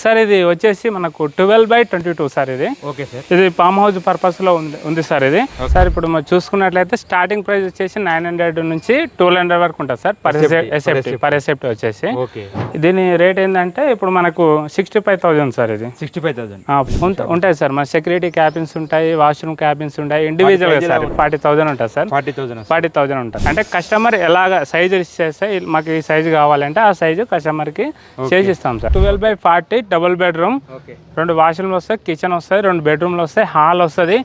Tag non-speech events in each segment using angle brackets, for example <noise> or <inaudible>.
Sir ఇది వచ్చేసి మనకు twelve by twenty two sir ఇది. Okay sir. ఇది ఫామ్ హౌస్ పర్పస్లో ఉంది ఉంది సార్ ఇది. సార్ ఇప్పుడు మనం చూసుకున్నట్లయితే స్టార్టింగ్ ప్రైస్ వచ్చేసి నైన్ హండ్రెడ్ నుంచి ట్వెల్వ్ హండ్రెడ్ వరకు ఉంటుంది sir per SFT per SFT వచ్చేసి. ఓకే. దీని రేట్ ఏంటంటే ఇప్పుడు మనకు సిక్స్టీ ఫైవ్ థౌసండ్ సార్ ఇది. Sixty five thousand. ఉంటాయి సార్ మన సెక్యూరిటీ క్యాబిన్స్ ఉంటాయి వాష్రూమ్ క్యాబిన్స్ ఉంటాయి ఇండివిజువల్ సార్ ఫార్టీ థౌసండ్ ఉంటుంది sir. Forty thousand forty thousand ఉంటుంది అంటే కస్టమర్ ఎలాగ సైజు ఇచ్చేస్తే మాకు ఈ సైజు కావాలంటే ఆ సైజు కస్టమర్కి చేసి ఇస్తాం sir. Twelve by forty double bedroom okay రెండు వాష్రూమ్లు వస్తాయి కిచెన్ వస్తాయి రెండు బెడ్రూమ్లు వస్తాయి హాల్ వస్తుంది.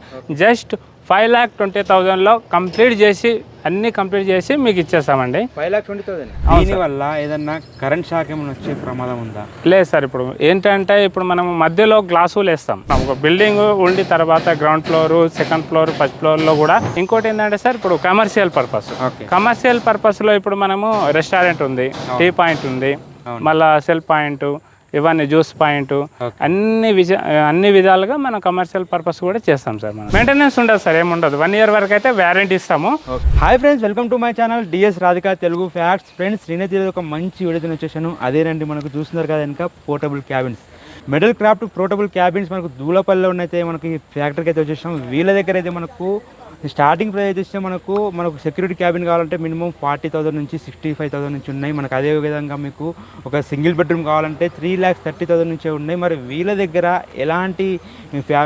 జస్ట్ ఫైవ్ ల్యాక్ ట్వంటీ థౌజండ్లో కంప్లీట్ చేసి అన్నీ కంప్లీట్ చేసి మీకు ఇచ్చేస్తామండి. ఫైవ్ లాక్ ట్వంటీ థౌసండ్ దీని వల్ల ఏదన్నా కరెంట్ షాక్ ఏమైనా వచ్చే ప్రమాదం ఉందా? లేదు సార్ ఇప్పుడు ఏంటంటే ఇప్పుడు మనం మధ్యలో గ్లాసులు వేస్తాం. ఒక బిల్డింగ్ ఉండి తర్వాత ground floor second floor first ఫ్లోర్లో కూడా. ఇంకోటి ఏంటంటే సార్ ఇప్పుడు కమర్షియల్ పర్పస్ కమర్షియల్ పర్పస్లో ఇప్పుడు మనము రెస్టారెంట్ ఉంది టీ పాయింట్ ఉంది. మళ్ళా సెల్ పాయింట్ ఇవన్నీ జ్యూస్ పాయింట్ అన్ని విజ అన్ని విధాలుగా మనం కమర్షియల్ పర్పస్ కూడా చేస్తాం సార్ మనం. మెయింటెనెన్స్ ఉండదు సార్ ఏముండదు. వన్ ఇయర్ వరకు అయితే వ్యారంటీ ఇస్తాము. Hi friends welcome to my channel DS Radhika Telugu facts friends నేనైతే ఈరోజు ఒక మంచి వీడియోతో వచ్చేసాను అదేనండి మనకు చూస్తున్నారు కదా ఇంకా portable cabins metal craft portable cabins మనకు దూలపల్లిలో ఉన్నైతే మనకి ఫ్యాక్టరీకి అయితే వచ్చేసాం వీళ్ళ దగ్గర అయితే మనకు స్టార్టింగ్ ప్రైస్ వచ్చేస్తే మనకు మనకు సెక్యూరిటీ క్యాబిన్ కావాలంటే మినిమం ఫార్టీ థౌసండ్ నుంచి సిక్స్టీ ఫైవ్ థౌసండ్ నుంచి ఉన్నాయి. మనకు అదే విధంగా మీకు ఒక సింగిల్ బెడ్రూమ్ కావాలంటే త్రీ ల్యాక్స్ థర్టీ థౌసండ్ నుంచే ఉన్నాయి. మరి వీళ్ళ దగ్గర ఎలాంటి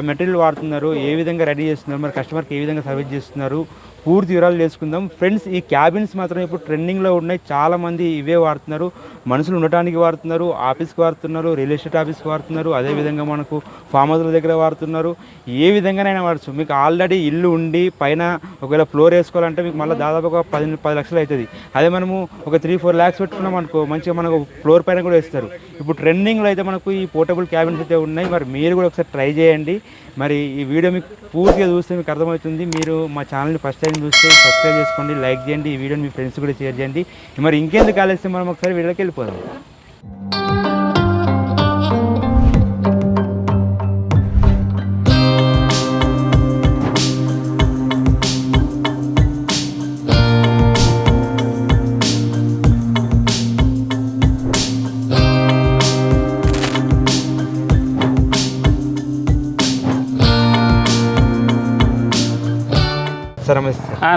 మెటీరియల్ వాడుతున్నారు? ఏ విధంగా రెడీ చేస్తున్నారు? మరి కస్టమర్కి ఏ విధంగా సర్వీస్ చేస్తున్నారు? పూర్తి వివరాలు తెలుసుకుందాం. ఫ్రెండ్స్ ఈ క్యాబిన్స్ మాత్రం ఇప్పుడు ట్రెండింగ్లో ఉన్నాయి. చాలామంది ఇవే వాడుతున్నారు. మనుషులు ఉండటానికి వాడుతున్నారు ఆఫీస్కి వాడుతున్నారు రియల్ ఎస్టేట్ ఆఫీస్కి వాడుతున్నారు అదేవిధంగా మనకు ఫామ్ హౌస్ల దగ్గర వాడుతున్నారు. ఏ విధంగానైనా వాడచ్చు. మీకు ఆల్రెడీ ఇల్లు ఉండి పైన ఒకవేళ ఫ్లోర్ వేసుకోవాలంటే మీకు మళ్ళీ దాదాపు ఒక పది పది లక్షలు అవుతుంది అదే మనము ఒక త్రీ ఫోర్ ల్యాక్స్ పెట్టుకున్నాం అనుకో మంచిగా మనకు ఫ్లోర్ పైన కూడా వేస్తారు. ఇప్పుడు ట్రెండింగ్లో అయితే మనకు ఈ పోర్టబుల్ క్యాబిన్స్ అయితే ఉన్నాయి. మరి మీరు కూడా ఒకసారి ట్రై చేయండి. మరి ఈ వీడియో మీకు పూర్తిగా చూస్తే మీకు అర్థమవుతుంది. మీరు మా ఛానల్ని ఫస్ట్ టైం చూస్తే సబ్స్క్రైబ్ చేసుకోండి లైక్ చేయండి. ఈ వీడియోని మీ ఫ్రెండ్స్ కూడా షేర్ చేయండి. మరి ఇంకెందుకు ఆలస్యం? మనం ఒకసారి వీడియోకి వెళ్ళిపోదాం.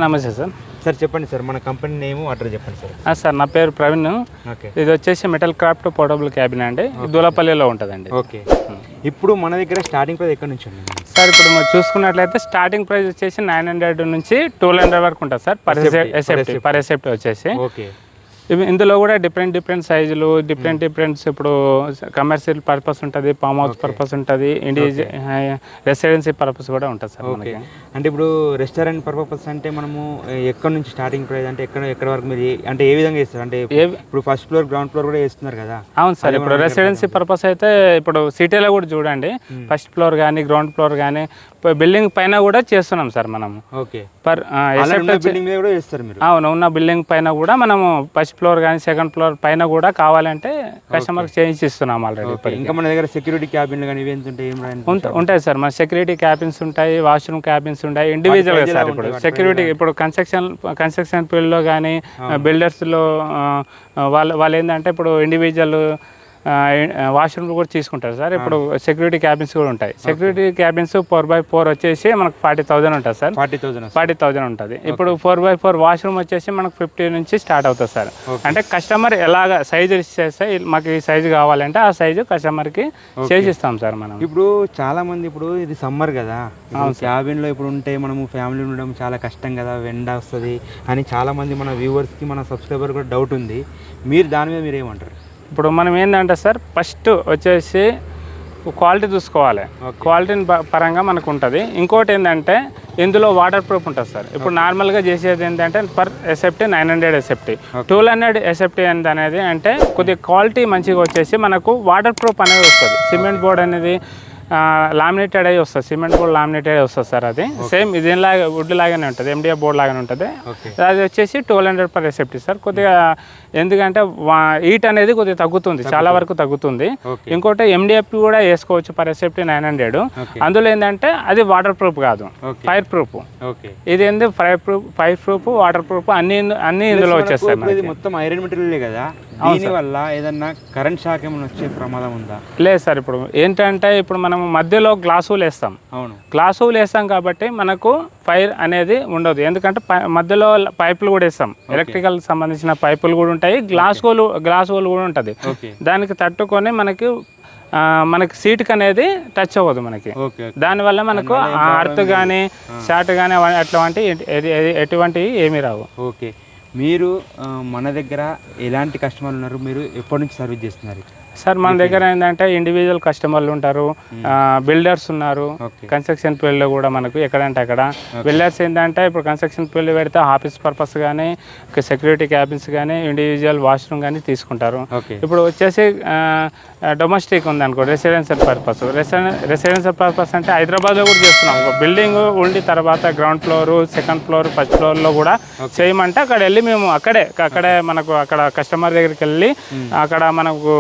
నమస్తే సార్. సార్ చెప్పండి సార్ మన కంపెనీ నేమ్ అడ్రస్ చెప్పండి సార్. సార్ నా పేరు ప్రవీణ్. ఓకే. ఇది వచ్చేసి మెటల్ క్రాఫ్ట్ పోర్టబుల్ క్యాబిన్ అండి. దూలపల్లిలో ఉంటుందండి. ఓకే. ఇప్పుడు మన దగ్గర స్టార్టింగ్ ప్రైస్ ఎక్కడ నుంచి ఉంది? సార్ ఇప్పుడు మనం చూసుకున్నట్లయితే స్టార్టింగ్ ప్రైస్ వచ్చేసి నైన్ హండ్రెడ్ నుంచి ట్వెల్వ్ హండ్రెడ్ వరకు ఉంటుంది sir per SFT per SFT వచ్చేసి. ఓకే. ఇందులో కూడా డిఫరెంట్ డిఫరెంట్ సైజులు డిఫరెంట్ డిఫరెంట్స్ ఇప్పుడు కమర్షియల్ పర్పస్ ఉంటుంది ఫామ్ హౌస్ పర్పస్ ఉంటుంది ఇండివిజువల్ రెసిడెన్సీ పర్పస్ కూడా ఉంటుంది సార్ ఓకే అంటే ఇప్పుడు రెస్టారెంట్ పర్పస్ అంటే మనము ఎక్కడ నుంచి స్టార్టింగ్ ప్రైస్ అంటే ఎక్కడ ఎక్కడ వరకు మీరు అంటే ఏ విధంగా చేస్తారు? అంటే ఇప్పుడు ఫస్ట్ ఫ్లోర్ గ్రౌండ్ ఫ్లోర్ కూడా వేస్తున్నారు కదా. అవును సార్ ఇప్పుడు రెసిడెన్సీ పర్పస్ అయితే ఇప్పుడు సిటీలో కూడా చూడండి. ఫస్ట్ ఫ్లోర్ కానీ గ్రౌండ్ ఫ్లోర్ కానీ బిల్డింగ్ పైన కూడా చేస్తున్నాం సార్ మనము. ఓకే. పర్ అవును ఉన్న బిల్డింగ్ పైన కూడా మనము ఫస్ట్ ఫ్లోర్ కానీ సెకండ్ ఫ్లోర్ పైన కూడా కావాలంటే కస్టమర్కి చేయించి ఇస్తున్నాం ఆల్రెడీ ఇంకా మన దగ్గర సెక్యూరిటీ క్యాబిన్లు కానీ ఉంటాయి? సార్. మన సెక్యూరిటీ క్యాబిన్స్ ఉంటాయి వాష్రూమ్ క్యాబిన్స్ ఉంటాయి ఇండివిజువల్ సార్ ఇప్పుడు. సెక్యూరిటీ ఇప్పుడు కన్స్ట్రక్షన్ కన్స్ట్రక్షన్ ఫీల్డ్లో కానీ బిల్డర్స్లో వాళ్ళ వాళ్ళు ఏంటంటే ఇప్పుడు ఇండివిజువల్ వాష్రూమ్లు కూడా తీసుకుంటారు సార్. ఇప్పుడు సెక్యూరిటీ క్యాబిన్స్ కూడా ఉంటాయి. Security cabins four by four వచ్చేసి మనకు ఫార్టీ థౌజండ్ ఉంటుంది sir. Forty thousand forty thousand ఉంటుంది. ఇప్పుడు ఫోర్ బై ఫోర్ వాష్రూమ్ వచ్చేసి మనకు ఫిఫ్టీ నుంచి స్టార్ట్ అవుతుంది సార్. అంటే కస్టమర్ ఎలాగ సైజు ఇచ్చేస్తే మాకు ఈ సైజు కావాలంటే ఆ సైజు కస్టమర్కి చేసి ఇస్తాం సార్ మనం. ఇప్పుడు చాలా మంది ఇప్పుడు ఇది సమ్మర్ కదా. క్యాబిన్లో ఇప్పుడు ఉంటే మనము ఫ్యామిలీ ఉండడం చాలా కష్టం కదా వెండ వస్తుంది అని చాలా మంది మన వ్యూవర్స్కి మన సబ్స్క్రైబర్ కూడా డౌట్ ఉంది. మీరు దాని మీద మీరు ఏమంటారు? ఇప్పుడు మనం ఏంటంటే సార్ ఫస్ట్ వచ్చేసి క్వాలిటీ చూసుకోవాలి. క్వాలిటీని పరంగా మనకు ఉంటుంది. ఇంకోటి ఏంటంటే ఇందులో వాటర్ ప్రూఫ్ ఉంటుంది సార్. ఇప్పుడు నార్మల్గా చేసేది ఏంటంటే per SFT nine hundred SFT twelve hundred SFT అనేది అంటే కొద్దిగా క్వాలిటీ మంచిగా వచ్చేసి మనకు వాటర్ ప్రూఫ్ అనేది వస్తుంది. సిమెంట్ బోర్డ్ అనేది లామినేటెడ్ అయ్యి వస్తుంది. సిమెంట్ బోర్డ్ లామినేటెడ్ వస్తుంది సార్ అది. సేమ్ ఇదేలాగా వుడ్ లాగానే ఉంటుంది. ఎండిఎఫ్ బోర్డ్ లాగానే ఉంటుంది. అది వచ్చేసి twelve hundred per SFT sir. కొద్దిగా ఎందుకంటే హీట్ అనేది కొద్దిగా తగ్గుతుంది. చాలా వరకు తగ్గుతుంది. ఇంకోటి ఎండిఎఫ్ కూడా వేసుకోవచ్చు పర్ రెసెప్టీ నైన్ హండ్రెడ్ అందులో ఏంటంటే అది వాటర్ ప్రూఫ్ కాదు ఫైర్ ప్రూఫ్ ఇది ఏంది? Fire proof fire proof water proof అన్ని అన్ని ఇందులో వచ్చేస్తాయి మొత్తం ఐరన్ మెటీరియల్ కదా? దీని వల్ల ఏదన్నా కరెంట్ షాక్ ఏమైనా వచ్చే ప్రమాదం ఉందా? లేదు సార్ ఇప్పుడు ఏంటంటే ఇప్పుడు మనం మధ్యలో గ్లాసులు వేస్తాం. అవును. గ్లాసులు వేస్తాం కాబట్టి మనకు ఫైర్ అనేది ఉండదు. ఎందుకంటే మధ్యలో పైపులు కూడా వేస్తాం. ఎలక్ట్రికల్ సంబంధించిన పైపులు కూడా ఉంటాయి. గ్లాస్ హోల్ గ్లాస్ హోల్ కూడా ఉంటుంది. దానికి తట్టుకొని మనకి మనకి సీట్కి అనేది టచ్ అవ్వదు మనకి. దానివల్ల మనకు అర్త్ కానీ షార్ట్ కానీ అట్లాంటి ఎటువంటివి ఏమీ రావు. ఓకే. మీరు మన దగ్గర ఎలాంటి కస్టమర్లు ఉన్నారు? మీరు ఎప్పటి నుంచి సర్వీస్ చేస్తున్నారు? సార్ మన దగ్గర ఏంటంటే ఇండివిజువల్ కస్టమర్లు ఉంటారు. బిల్డర్స్ ఉన్నారు. ఓకే కన్స్ట్రక్షన్ ఫీల్డ్లో కూడా మనకు ఎక్కడంటే అక్కడ. బిల్డర్స్ ఏంటంటే ఇప్పుడు కన్స్ట్రక్షన్ ఫీల్డ్ పెడితే ఆఫీస్ పర్పస్ కానీ సెక్యూరిటీ క్యాబిన్స్ కానీ ఇండివిజువల్ వాష్రూమ్ కానీ తీసుకుంటారు. ఇప్పుడు వచ్చేసి డొమెస్టిక్ ఉంది అనుకో రెసిడెన్షియల్ పర్పస్ రెసిడెన్షియల్ పర్పస్ అంటే హైదరాబాద్లో కూడా చేస్తున్నాం. ఒక బిల్డింగ్ ఉండి తర్వాత ground floor second floor first ఫ్లోర్లో కూడా చేయమంటే అక్కడ వెళ్ళి మేము అక్కడే అక్కడే మనకు అక్కడ కస్టమర్ దగ్గరికి వెళ్ళి అక్కడ మనకు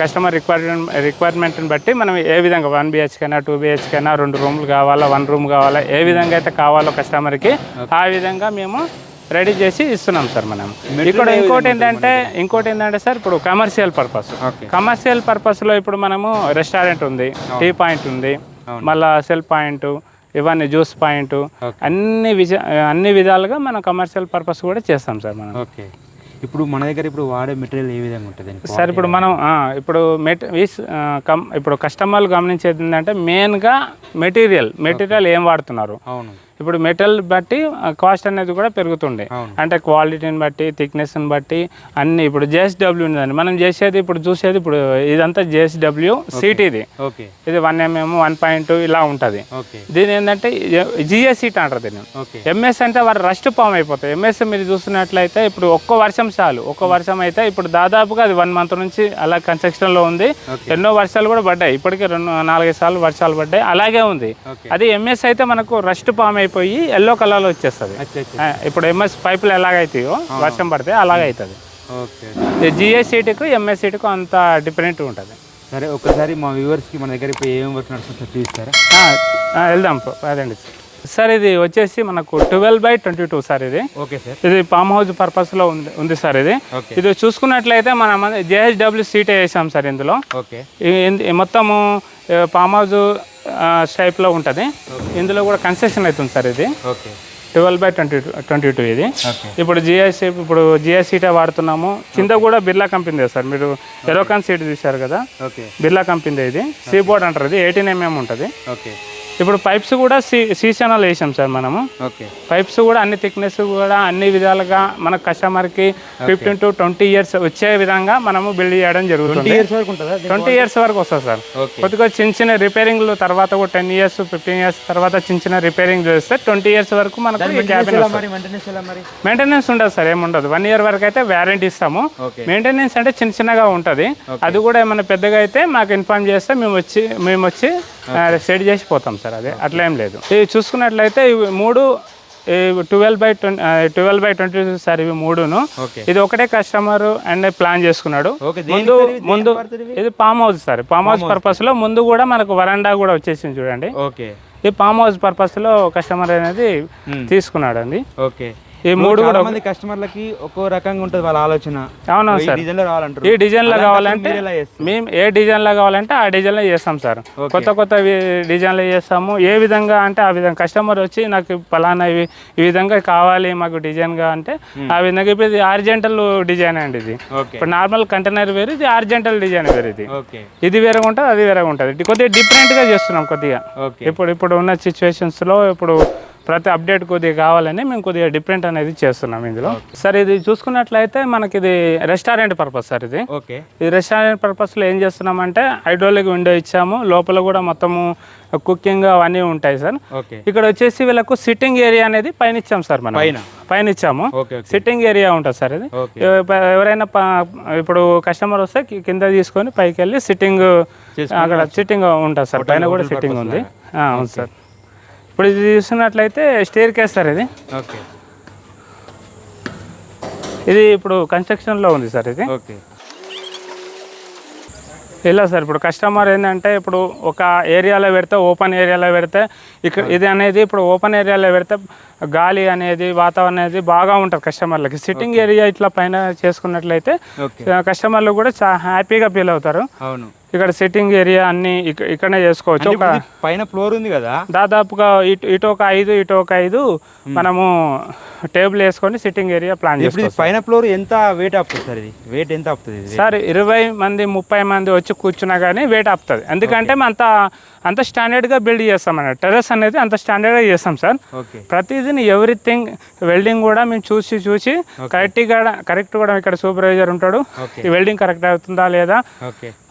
కస్టమర్ రిక్వైర్మెంట్ రిక్వైర్మెంట్ని బట్టి మనం ఏ విధంగా వన్ బిహెచ్కే అయినా టూ బిహెచ్కే అయినా రెండు రూమ్లు కావాలా వన్ రూమ్ కావాలా ఏ విధంగా అయితే కావాలో కస్టమర్కి ఆ విధంగా మేము రెడీ చేసి ఇస్తున్నాం సార్ మనం. ఇక్కడ ఇంకోటి ఏంటంటే ఇంకోటి ఏంటంటే సార్ ఇప్పుడు కమర్షియల్ పర్పస్ కమర్షియల్ పర్పస్లో ఇప్పుడు మనము రెస్టారెంట్ ఉంది టీ పాయింట్ ఉంది. మళ్ళా సెల్ పాయింట్ ఇవన్నీ జ్యూస్ పాయింట్. అన్ని విజ అన్ని విధాలుగా మనం కమర్షియల్ పర్పస్ కూడా చేస్తాం సార్ మనం. ఓకే ఇప్పుడు మన దగ్గర ఇప్పుడు వాడే మెటీరియల్ ఏ విధంగా ఉంటుంది సార్ ఇప్పుడు మనం ఇప్పుడు మెట్ కమ్ ఇప్పుడు కస్టమర్లు గమనించేది ఏంటంటే మెయిన్గా మెటీరియల్ మెటీరియల్ ఏం వాడుతున్నారు? అవును. ఇప్పుడు మెటల్ బట్టి కాస్ట్ అనేది కూడా పెరుగుతుండే. అంటే క్వాలిటీని బట్టి థిక్నెస్ని బట్టి అన్ని ఇప్పుడు జేఎస్డబ్ల్యూ ఉందండి. మనం చేసేది ఇప్పుడు చూసేది ఇప్పుడు ఇదంతా జేఎస్డబ్ల్యూ ఇది ఓకే. ఇది వన్ ఎంఎం వన్ పాయింట్ ఇలా ఉంటుంది. దీని ఏంటంటే జిఎస్ సీట్ అంటారు దీన్ని. ఎంఎస్ అంటే వారు రస్ట్ ఫామ్ అయిపోతాయి. ఎంఎస్ మీరు చూస్తున్నట్లయితే ఇప్పుడు ఒక్క వర్షం చాలు. ఒక్క వర్షం అయితే ఇప్పుడు దాదాపుగా అది వన్ మంత్ నుంచి అలా కన్స్ట్రక్షన్లో ఉంది. ఎన్నో వర్షాలు కూడా పడ్డాయి. ఇప్పటికే రెండు నాలుగైదు సార్లు వర్షాలు పడ్డాయి. అలాగే ఉంది. అది ఎంఎస్ అయితే మనకు రస్ట్ ఫామ్ అయిపోయి ఎల్లో కలర్లో వచ్చేస్తుంది. ఇప్పుడు ఎంఎస్ పైపులు ఎలాగైతాయో వర్షం పడితే అలాగే అవుతుంది ఓకే జిఎస్ సీటుకు ఎంఎస్ సీటుకు అంత డిఫరెంట్ ఉంటుంది. సరే ఒకసారి మా వ్యూవర్స్కి మన దగ్గర ఇప్పుడు ఏం వర్క్ నడుస్తుందో చూపిస్తారా? వెళ్దాం పదండి. సార్ ఇది వచ్చేసి మనకు twelve by twenty two sir ఇది. Okay sir. ఇది పామ్ హౌస్ పర్పస్లో ఉంది ఉంది సార్ ఇది. ఇది చూసుకున్నట్లయితే మనం జేహెచ్డబ్ల్యూ సీటే వేసాం సార్ ఇందులో. ఓకే. మొత్తము పామ్ హౌస్ టైప్లో ఉంటుంది. ఇందులో కూడా కన్సెషన్ అవుతుంది సార్ ఇది. Okay twelve by twenty two twenty two ఇది. ఇప్పుడు జిఎస్సి ఇప్పుడు జిఎస్ సీటే వాడుతున్నాము. కింద కూడా బిర్లా కంపెనీ సార్. మీరు ఎరోకాన్ సీట్ చూశారు కదా. బిర్లా కంపెనీ ఇది. సీ బోర్డ్ అంటారు ఇది. ఎయిటీన్ ఎంఎం ఉంటుంది. ఓకే ఇప్పుడు పైప్స్ కూడా సి సీసనల్ వేసాం సార్ మనము. ఓకే. పైప్స్ కూడా అన్ని థిక్నెస్ కూడా అన్ని విధాలుగా మన కస్టమర్కి ఫిఫ్టీన్ టు ట్వంటీ ఇయర్స్ వచ్చే విధంగా మనము బిల్డ్ చేయడం జరుగుతుంది. ట్వంటీ ఇయర్స్ వరకు వస్తుంది సార్. కొద్దిగా చిన్న చిన్న రిపేరింగ్లు తర్వాత కూడా టెన్ ఇయర్స్ ఫిఫ్టీన్ ఇయర్స్ తర్వాత చిన్న చిన్న రిపేరింగ్ చేస్తే ట్వంటీ ఇయర్స్ వరకు మనకు మెయింటెనెన్స్ ఉండదు సార్ ఏముండదు వన్ ఇయర్ వరకు అయితే వ్యారంటీ ఇస్తాము. మెయింటెనెన్స్ అంటే చిన్న చిన్నగా ఉంటుంది. అది కూడా ఏమైనా పెద్దగా అయితే మాకు ఇన్ఫార్మ్ చేస్తే మేము వచ్చి మేము వచ్చి సెట్ చేసి పోతాం సార్ అదే. అట్లా ఏం లేదు. ఇవి చూసుకున్నట్లయితే ఇవి మూడు twelve by twenty twelve by twenty sir ఇవి మూడును. ఇది ఒకటే కస్టమర్ అండ్ ప్లాన్ చేసుకున్నాడు. ముందు ముందు ఇది farm house sir. Farm house పర్పస్లో ముందు కూడా మనకు వరండా కూడా వచ్చేసింది చూడండి. ఈ పామ్ హౌస్ పర్పస్లో కస్టమర్ అనేది తీసుకున్నాడు అండి ఓకే ఈ మూడు చాలా మంది కస్టమర్లకి ఒక్కో రకంగా ఉంటుంది వాళ్ళ ఆలోచన. అవునవును ఈ సార్? డిజైన్లో రావాలంటారు. ఈ డిజైన్లో కావాలంటే? మేము ఏ డిజైన్లో కావాలంటే ఆ డిజైన్లో చేస్తాం సార్. కొత్త కొత్త డిజైన్లు చేస్తాము. ఏ విధంగా అంటే ఆ విధంగా కస్టమర్ వచ్చి నాకు పలానా ఇవి ఈ విధంగా కావాలి మాకు డిజైన్గా అంటే ఆ విధంగా ఇప్పుడు ఇది ఆర్జెంటల్ డిజైన్ అండి ఇది. ఇప్పుడు నార్మల్ కంటైనర్ వేరు ఇది ఆర్జెంటల్ డిజైన్ వేరు ఇది. ఇది వేరేగా ఉంటుంది అది వేరేగా ఉంటుంది. కొద్దిగా డిఫరెంట్గా చేస్తున్నాం కొద్దిగా. ఇప్పుడు ఇప్పుడు ఉన్న సిచ్యువేషన్స్లో ఇప్పుడు ప్రతి అప్డేట్ కొద్దిగా కావాలని మేము కొద్దిగా డిఫరెంట్ అనేది చేస్తున్నాం ఇందులో. సార్ ఇది చూసుకున్నట్లయితే మనకి ఇది రెస్టారెంట్ పర్పస్ సార్ ఇది. ఓకే. ఈ రెస్టారెంట్ పర్పస్లో ఏం చేస్తున్నామంటే హైడ్రోలిక్ విండో ఇచ్చాము. లోపల కూడా మొత్తము కుకింగ్ అవన్నీ ఉంటాయి సార్. ఇక్కడ వచ్చేసి వీళ్ళకు సిట్టింగ్ ఏరియా అనేది పైన ఇచ్చాం సార్ మనం. పైన? పైన ఇచ్చాము. సిట్టింగ్ ఏరియా ఉంటుంది సార్ ఇది. ఎవరైనా ఇప్పుడు కస్టమర్ వస్తే కింద తీసుకొని పైకి వెళ్ళి సిట్టింగ్ అక్కడ సిట్టింగ్ ఉంటుంది సార్. పైన కూడా సిట్టింగ్ ఉంది. ఆ, అవును సార్. ఇప్పుడు ఇది చూసినట్లయితే స్టేర్ కేస్ సార్ ఇది. ఓకే. ఇది ఇప్పుడు కన్స్ట్రక్షన్లో ఉంది సార్ ఇది. ఓకే. ఇలా సార్ ఇప్పుడు కస్టమర్ ఏంటంటే ఇప్పుడు ఒక ఏరియాలో పెడితే ఓపెన్ ఏరియాలో పెడితే ఇక్కడ ఇది అనేది ఇప్పుడు ఓపెన్ ఏరియాలో పెడితే గాలి అనేది వాతావరణం అనేది బాగా ఉంటుంది కస్టమర్లకి సిట్టింగ్ ఏరియా ఇట్లా పైన చేసుకున్నట్లయితే కస్టమర్లు కూడా చాలా హ్యాపీగా ఫీల్ అవుతారు. అవును. ఇక్కడ సిట్టింగ్ ఏరియా అన్ని ఇక్క- ఇక్కడనే చేసుకోవచ్చు. ఒక పైన ఫ్లోర్ ఉంది కదా? దాదాపుగా ఇటు ఇటు ఒక ఐదు ఇటు ఒక ఐదు మనము టేబుల్ వేసుకొని సిట్టింగ్ ఏరియా ప్లాన్ చేసుకోవచ్చు. పైన ఫ్లోర్ ఎంత వెయిట్ ఆపుతుంది సార్ ఇది? వెయిట్ ఎంత ఆపుతుంది సార్ ఇరవై మంది ముప్పై మంది వచ్చి కూర్చున్నా కానీ వెయిట్ ఆపుతుంది. ఎందుకంటే అంత అంత స్టాండర్డ్గా బిల్డ్ చేస్తాం అన్నట్టు టెర్రస్ అనేది అంత స్టాండర్డ్గా చేస్తాం సార్. ప్రతిదీ ఎవ్రీథింగ్ వెల్డింగ్ కూడా మేము చూసి చూసి కరెక్ట్గా కరెక్ట్ కూడా ఇక్కడ సూపర్వైజర్ ఉంటాడు. ఈ వెల్డింగ్ కరెక్ట్ అవుతుందా లేదా?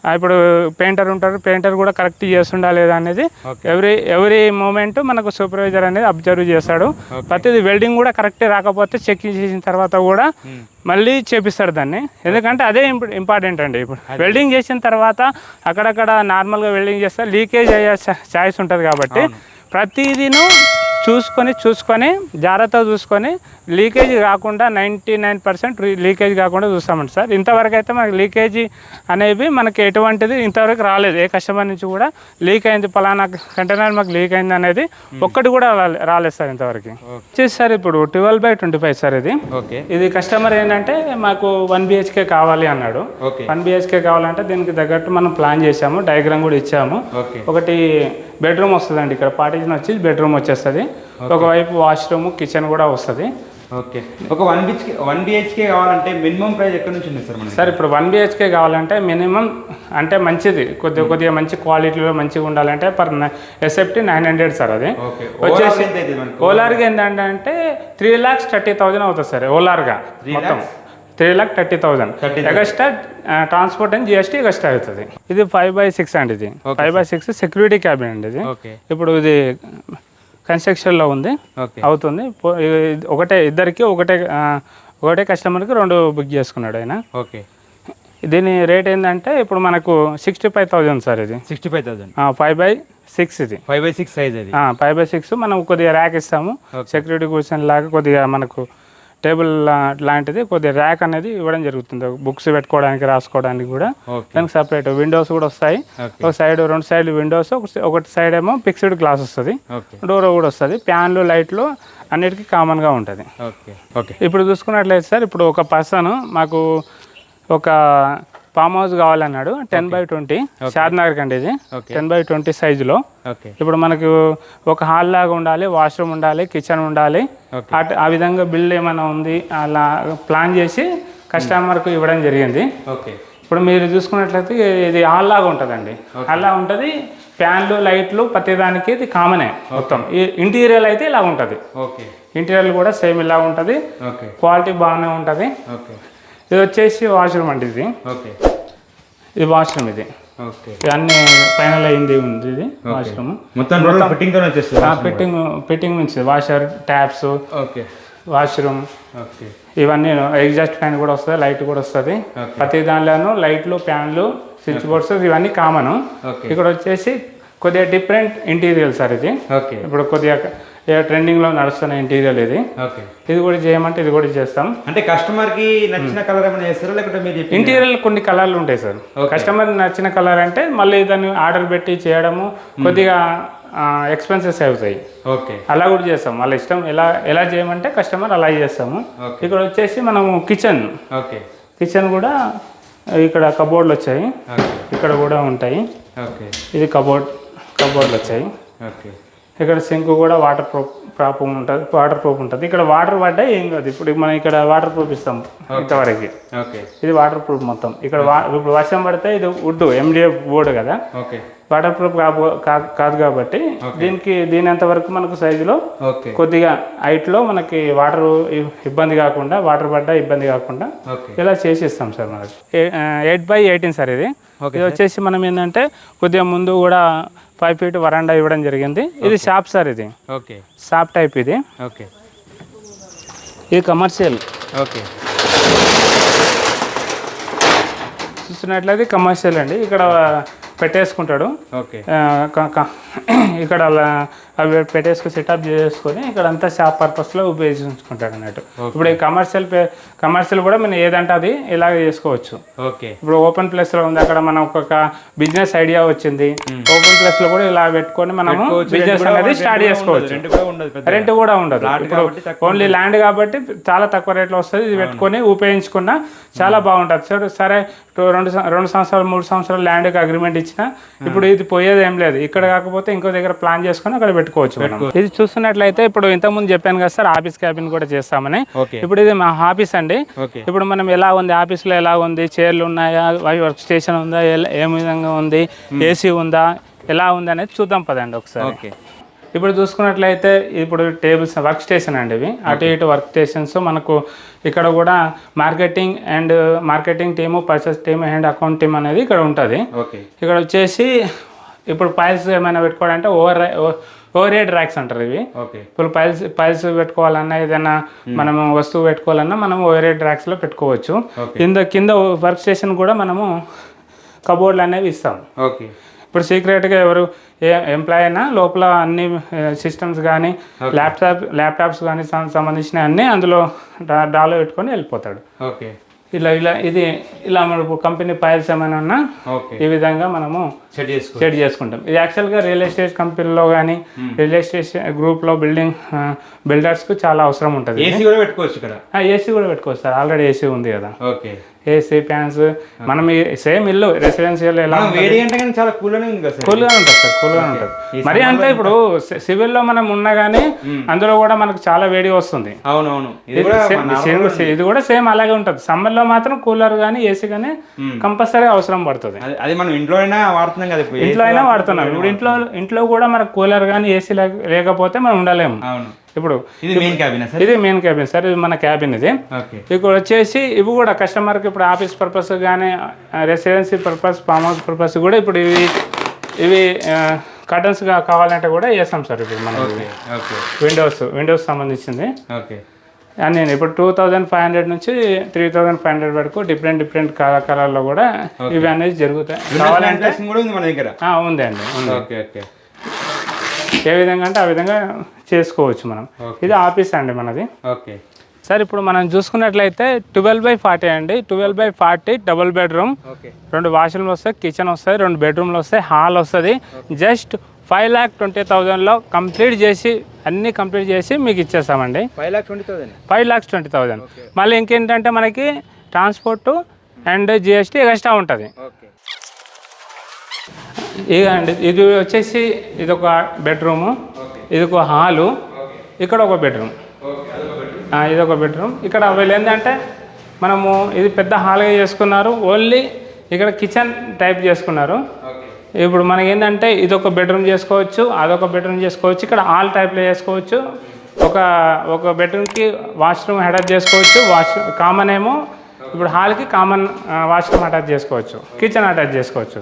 ఇప్పుడు పెయింటర్ ఉంటారు పెయింటర్ కూడా కరెక్ట్ చేస్తుండా లేదా అనేది. ఎవ్రీ ఎవ్రీ మూమెంట్ మనకు సూపర్వైజర్ అనేది అబ్జర్వ్ చేస్తాడు. ప్రతిదీ వెల్డింగ్ కూడా కరెక్ట్ రాకపోతే చెక్ చేసిన తర్వాత కూడా మ్మ్. మళ్ళీ చేపిస్తాడు దాన్ని ఎందుకంటే అదే ఇంప- ఇంపార్టెంట్ అండి ఇప్పుడు వెల్డింగ్ చేసిన తర్వాత అక్కడక్కడ నార్మల్గా వెల్డింగ్ చేస్తే లీకేజ్ అయ్యే ఛాయిస్ ఉంటుంది కాబట్టి ప్రతిదీను చూసుకొని చూసుకొని జాగ్రత్తగా చూసుకొని లీకేజ్ కాకుండా నైంటీ నైన్ పర్సెంట్ లీకేజ్ కాకుండా చూస్తామండి సార్. ఇంతవరకు అయితే మనకి లీకేజీ అనేవి మనకి ఎటువంటిది ఇంతవరకు రాలేదు. ఏ కస్టమర్ నుంచి కూడా లీక్ అయింది పలానా కంటైనర్ మాకు లీక్ అయింది అనేది ఒక్కటి కూడా రాలే- రాలేదు సార్ ఇంతవరకు. వచ్చేసి సార్ ఇప్పుడు twelve by twenty five sir ఇది. ఓకే. ఇది కస్టమర్ ఏంటంటే మాకు వన్ బిహెచ్కే కావాలి అన్నాడు. వన్ బిహెచ్కే కావాలంటే దీనికి తగ్గట్టు మనం ప్లాన్ చేసాము డయాగ్రామ్ కూడా ఇచ్చాము. ఒకటి బెడ్రూమ్ వస్తుందండి. ఇక్కడ పార్టీషన్ వచ్చి బెడ్రూమ్ వచ్చేస్తుంది. ఒకవైపు వాష్రూమ్ కిచెన్ కూడా వస్తుంది. ఓకే. ఒక వన్ బిహెచ్కే వన్ బిహెచ్కే కావాలంటే మినిమం ప్రైస్ ఎక్కడ నుంచి ఉంది సార్ మనకి? సార్ ఇప్పుడు వన్ బిహెచ్కే కావాలంటే మినిమం అంటే మంచిది. కొద్దిగా కొద్దిగా మంచి క్వాలిటీలో మంచిగా ఉండాలంటే per SFT nine hundred sir అది. వచ్చేసి ఓలార్గా ఏంటంటే అంటే త్రీ ల్యాక్స్ థర్టీ థౌజండ్ అవుతుంది సార్ ఓలార్గా మొత్తం? Three lakh thirty 30,000. Extra transport and GST extra అవుతుంది. ఇది ఫైవ్ బై సిక్స్ అండి ఇది. Five by six security cabin అండి ఇది. ఇప్పుడు ఇది కన్స్ట్రక్షన్లో ఉంది. ఓకే అవుతుంది. ఒకటే ఇద్దరికి ఒకటే ఒకటే కస్టమర్కి రెండు బుక్ చేసుకున్నాడు ఆయన. ఓకే దీని రేట్ ఏంటంటే ఇప్పుడు మనకు సిక్స్టీ ఫైవ్ థౌజండ్ సార్ ఇది. Sixty five thousand five by six ఇది. ఫైవ్ బై సిక్స్ సైజ్ అది. ఫైవ్ బై సిక్స్ మనం కొద్దిగా ర్యాక్ ఇస్తాము. సెక్యూరిటీ కూర్చొని లాగా కొద్దిగా మనకు టేబుల్ లాంటిది కొద్దిగా ర్యాక్ అనేది ఇవ్వడం జరుగుతుంది. బుక్స్ పెట్టుకోవడానికి రాసుకోవడానికి కూడా. దానికి సపరేట్ విండోస్ కూడా వస్తాయి. ఒక సైడ్ రెండు సైడ్ విండోస్ ఒకటి సైడ్ ఏమో ఫిక్స్డ్ గ్లాస్ వస్తుంది. డోర్ కూడా వస్తుంది. ఫ్యాన్లు లైట్లు అన్నిటికీ కామన్గా ఉంటుంది. ఓకే. ఓకే. ఇప్పుడు చూసుకున్నట్లయితే సార్ ఇప్పుడు ఒక పర్సన్ మాకు ఒక ఫామ్ హౌస్ కావాలన్నాడు. టెన్ బై ట్వంటీ షాద్నగర్ కండి ఇది. టెన్ బై ట్వంటీ సైజులో ఇప్పుడు మనకు ఒక హాల్ లాగా ఉండాలి వాష్రూమ్ ఉండాలి కిచెన్ ఉండాలి. అట్- ఆ విధంగా బిల్డ్ ఏమైనా ఉంది అలా ప్లాన్ చేసి కస్టమర్కు ఇవ్వడం జరిగింది. ఓకే ఇప్పుడు మీరు చూసుకున్నట్లయితే ఇది హాల్ లాగా ఉంటుందండి. అలా ఉంటుంది ఫ్యాన్లు లైట్లు ప్రతిదానికి ఇది కామనే మొత్తం. ఈ ఇంటీరియర్ అయితే ఇలా ఉంటుంది. ఓకే ఇంటీరియర్ కూడా సేమ్ ఇలా ఉంటుంది. క్వాలిటీ బాగానే ఉంటుంది. ఇది వచ్చేసి వాష్రూమ్ అండి ఇది. ఓకే. ఇది వాష్రూమ్ ఇది. ఇవన్నీ ఫైనల్ అయింది ఉంది ఇది వాష్రూమ్. మొత్తం ఫిట్టింగ్ ఫిట్టింగ్ ఫిట్టింగ్ నుంచి washer taps okay. Washroom. Okay. ఇవన్నీ ఎగ్జాస్ట్ ఫ్యాన్ కూడా వస్తుంది లైట్ కూడా వస్తుంది. ప్రతి దానిలోనూ లైట్లు ఫ్యాన్లు స్విచ్ బోర్డ్స్ ఇవన్నీ కామన్ ఇక్కడ వచ్చేసి కొద్దిగా డిఫరెంట్ ఇంటీరియర్ సార్ ఇది. ఓకే. ఇప్పుడు కొద్దిగా ట్రెండింగ్లో నడుస్తున్న ఇంటీరియర్ ఇది. ఓకే. ఇది కూడా చేయమంటే ఇది కూడా చేస్తాం. అంటే కస్టమర్కి నచ్చిన కలర్ ఏమైనా చేస్తారా? లేకుంటే మీరు ఇంటీరియర్ కొన్ని కలర్లు ఉంటాయి సార్. కస్టమర్ నచ్చిన కలర్ అంటే మళ్ళీ దాన్ని ఆర్డర్ పెట్టి చేయడము కొద్దిగా ఎక్స్పెన్సెస్ అవుతాయి. ఓకే. అలా కూడా చేస్తాం. వాళ్ళ ఇష్టం ఎలా ఎలా చేయమంటే కస్టమర్ అలా చేస్తాము. ఇక్కడ వచ్చేసి మనము కిచెన్. ఓకే. కిచెన్ కూడా ఇక్కడ కబోర్డ్లు వచ్చాయి. ఇక్కడ కూడా ఉంటాయి. ఓకే. ఇది కబోర్డ్ కబోర్డ్లు వచ్చాయి. ఓకే. ఇక్కడ సింక్ కూడా వాటర్ ప్రూఫ్ ప్రాప్ ఉంటుంది వాటర్ ప్రూఫ్ ఉంటుంది. ఇక్కడ వాటర్ పడ్డా ఏం కాదు. ఇప్పుడు మనం ఇక్కడ వాటర్ ప్రూఫ్ ఇస్తాం ఇంతవరకు. ఇది వాటర్ ప్రూఫ్ మొత్తం. ఇక్కడ ఇప్పుడు వర్షం పడితే ఇది వుడ్ ఎండిఎఫ్ బోర్డు కదా. వాటర్ ప్రూఫ్ కాదు కాబట్టి దీనికి దీని అంతవరకు మనకు సైజులో కొద్దిగా హైట్లో మనకి వాటర్ ఇబ్బంది కాకుండా వాటర్ పడ్డా ఇబ్బంది కాకుండా ఇలా చేసి ఇస్తాం సార్ మనకి. ఎయిట్ బై ఎయిటీన్ సార్ ఇది. ఇది వచ్చేసి మనం ఏంటంటే కొద్దిగా ముందు కూడా ఫైవ్ ఫీట్ వరండా ఇవ్వడం జరిగింది. ఇది షాప్ సార్ ఇది. ఓకే. షాప్ టైప్ ఇది. ఓకే. ఇది కమర్షియల్. ఓకే. చూస్తున్నట్లయితే కమర్షియల్ అండి. ఇక్కడ పెట్టేసుకుంటాడు. ఓకే. <clears throat> ఇక్కడ అలా అవి పెట్టేసుకుని సెటప్ చేసుకొని ఇక్కడ అంతా షాప్ పర్పస్లో ఉపయోగించుకుంటాడు అన్నట్టు. ఇప్పుడు ఈ కమర్షియల్ కమర్షియల్ కూడా మనం ఏదంటే అది ఇలాగ చేసుకోవచ్చు. ఓకే. ఇప్పుడు ఓపెన్ ప్లేస్లో ఉంది అక్కడ మనం ఒక బిజినెస్ ఐడియా వచ్చింది. ఓపెన్ ప్లేస్లో కూడా ఇలా పెట్టుకొని మనము బిజినెస్ అనేది స్టార్ట్ చేసుకోవచ్చు. రెంట్ కూడా ఉండదు ఇప్పుడు ఓన్లీ ల్యాండ్ కాబట్టి చాలా తక్కువ రేట్లో వస్తుంది ఇది పెట్టుకొని ఉపయోగించుకున్నా చాలా బాగుంటుంది. సరే సరే రెండు రెండు సంవత్సరాలు మూడు సంవత్సరాలు ల్యాండ్కి అగ్రిమెంట్ ఇచ్చిన ఇప్పుడు ఇది పోయేది ఏం లేదు. ఇక్కడ కాకపోతే ఇంకో దగ్గర ప్లాన్ చేసుకొని అక్కడ పెట్టుకోవచ్చు మనం. ఇది చూస్తున్నట్లయితే ఇప్పుడు ఇంతకుముందు చెప్పాను కదా సార్ ఆఫీస్ క్యాబిన్ కూడా చేస్తామని. ఇప్పుడు ఇది మా ఆఫీస్ అండి. ఇప్పుడు మనం ఎలా ఉంది ఆఫీస్లో ఎలా ఉంది చైర్లు ఉన్నాయా వర్క్ స్టేషన్ ఉందా ఏ విధంగా ఉంది ఏసీ ఉందా ఎలా ఉంది అనేది చూద్దాం పదండి ఒకసారి. ఇప్పుడు చూసుకున్నట్లయితే ఇప్పుడు టేబుల్స్ వర్క్ స్టేషన్ అండి ఇవి. అటు ఇటు వర్క్ స్టేషన్స్ మనకు ఇక్కడ కూడా marketing and marketing team purchase team and account team అనేది ఇక్కడ ఉంటుంది. ఇక్కడ వచ్చేసి ఇప్పుడు ఫైల్స్ ఏమైనా పెట్టుకోవాలంటే ఓవర్ ఓవర్ హెడ్ ర్యాక్స్ అంటారు ఇవి. ఇప్పుడు పైల్స్ పైల్స్ పెట్టుకోవాలన్నా ఏదైనా మనం వస్తువు పెట్టుకోవాలన్నా మనం ఓవర్ హెడ్ ర్యాక్స్లో పెట్టుకోవచ్చు. కింద కింద వర్క్ స్టేషన్ కూడా మనము కబోర్డ్లు అనేవి ఇస్తాం. ఓకే. ఇప్పుడు సీక్రెట్గా ఎవరు ఏ ఎంప్లాయ్ అయినా లోపల అన్ని సిస్టమ్స్ కానీ ల్యాప్టాప్ ల్యాప్టాప్స్ కానీ సంబంధించిన అన్నీ అందులో డాలో పెట్టుకొని వెళ్ళిపోతాడు. ఓకే. ఇలా ఇలా ఇది ఇలా మనకు కంపెనీ ఫైల్స్ ఏమైనా ఉన్నా ఈ విధంగా మనము సెట్ చేసుకుంటాం. ఇది యాక్చువల్గా రియల్ ఎస్టేట్ కంపెనీలో కానీ రియల్ ఎస్టేట్ గ్రూప్లో బిల్డింగ్ బిల్డర్స్కు చాలా అవసరం ఉంటుంది. ఏసీ కూడా పెట్టుకోవచ్చు ఇక్కడ? ఏసీ కూడా పెట్టుకోవచ్చు సార్. ఆల్రెడీ ఏసీ ఉంది కదా. ఓకే. ఏసీ ఫ్యాన్స్ మనం సేమ్ ఇల్లు రెసిడెన్షియల్ ఎలా వేడి అంటే కానీ చాలా ఉంది కదా కూల్గా ఉంటుంది సార్ కూల్గా ఉంటుంది. మరి అంటే ఇప్పుడు సివిల్లో మనం ఉన్నా కానీ అందులో కూడా మనకు చాలా వేడి వస్తుంది. అవునవును. ఇది కూడా సేమ్- అలాగే ఉంటుంది. సమ్మర్లో మాత్రం కూలర్ కానీ ఏసీ కానీ కంపల్సరీ అవసరం పడుతుంది. అది- మనం ఇంట్లో అయినా వాడుతున్నాం కదా ఇంట్లో అయినా వాడుతున్నాం. ఇప్పుడు ఇంట్లో ఇంట్లో కూడా మనకు కూలర్ కానీ ఏసీ లేకపోతే మనం ఉండలేము. అవును. ఇప్పుడు ఇది మెయిన్ క్యాబినా సార్ ఇది మెయిన్ క్యాబిన్ సార్ ఇది మన క్యాబిన్ ఇది. ఇక్కడ వచ్చేసి ఇవి కూడా కస్టమర్కి ఇప్పుడు ఆఫీస్ పర్పస్ కానీ residency purpose farm house purpose కూడా ఇప్పుడు ఇవి ఇవి కర్టన్స్ కావాలంటే కూడా వేస్తాం సార్ ఇప్పుడు మనం. విండోస్ విండోస్ సంబంధించింది. ఓకే. నేను ఇప్పుడు టూ థౌజండ్ ఫైవ్ హండ్రెడ్ నుంచి త్రీ థౌజండ్ ఫైవ్ హండ్రెడ్ వరకు డిఫరెంట్ డిఫరెంట్ కలర్ కలర్లో కూడా ఇవి అనేది జరుగుతాయి. కావాలంటే కూడా ఉంది మన దగ్గర? అండి ఉంది. Okay okay. ఏ విధంగా అంటే ఆ విధంగా చేసుకోవచ్చు మనం. ఇది ఆఫీస్ అండి మనది. ఓకే. సార్ ఇప్పుడు మనం చూసుకున్నట్లయితే ట్వెల్వ్ బై ఫార్టీ అండి. Twelve by forty double bedroom. రెండు వాష్రూమ్లు వస్తాయి కిచెన్ వస్తాయి రెండు బెడ్రూమ్లు వస్తాయి హాల్ వస్తుంది. జస్ట్ ఫైవ్ ల్యాక్ ట్వంటీ థౌజండ్లో కంప్లీట్ చేసి అన్నీ కంప్లీట్ చేసి మీకు ఇచ్చేస్తామండి. Five lakh twenty thousand five lakhs twenty thousand. మళ్ళీ ఇంకేంటంటే మనకి ట్రాన్స్పోర్ట్ అండ్ జిఎస్టీ ఎక్స్ట్రా ఉంటుంది. ఇక అండి ఇది వచ్చేసి ఇది ఒక బెడ్రూము ఇది ఒక హాలు ఇక్కడ ఒక బెడ్రూమ్. ఇది ఒక బెడ్రూమ్. ఇక్కడ వీళ్ళు ఏంటంటే మనము ఇది పెద్ద హాల్గా చేసుకున్నారు ఓన్లీ ఇక్కడ కిచెన్ టైప్ చేసుకున్నారు. ఇప్పుడు మనకి ఏంటంటే ఇది ఒక బెడ్రూమ్ చేసుకోవచ్చు అదొక బెడ్రూమ్ చేసుకోవచ్చు ఇక్కడ హాల్ టైప్లో చేసుకోవచ్చు. ఒక ఒక బెడ్రూమ్కి వాష్రూమ్ అటాచ్ చేసుకోవచ్చు వాష్ కామన్ ఏమో ఇప్పుడు హాల్కి కామన్ వాష్రూమ్ అటాచ్ చేసుకోవచ్చు కిచెన్ అటాచ్ చేసుకోవచ్చు.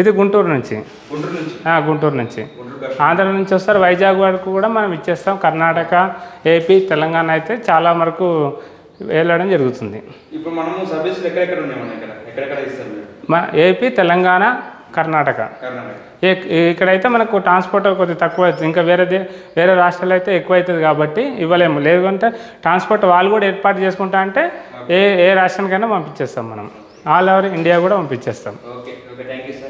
ఇది గుంటూరు నుంచి. గుంటూరు నుంచి? ఆంధ్ర నుంచి వస్తారు వైజాగ్ వరకు కూడా మనం ఇచ్చేస్తాం. కర్ణాటక ఏపీ తెలంగాణ అయితే చాలా వరకు వెళ్ళడం జరుగుతుంది. ఇప్పుడు మనము సర్వీసులు ఎక్కడెక్కడ ఉన్నాయి మన ఏపీ తెలంగాణ కర్ణాటక. ఇక్కడైతే మనకు ట్రాన్స్పోర్ట్ కొద్దిగా తక్కువ అవుతుంది. ఇంకా వేరే దే- వేరే రాష్ట్రాలు అయితే ఎక్కువ అవుతుంది కాబట్టి ఇవ్వలేము. లేదంటే ట్రాన్స్పోర్ట్ వాళ్ళు కూడా ఏర్పాటు చేసుకుంటా అంటే ఏ ఏ రాష్ట్రానికైనా పంపించేస్తాం మనం. ఆల్ ఓవర్ ఇండియా కూడా పంపించేస్తాం. Okay okay thank you sir.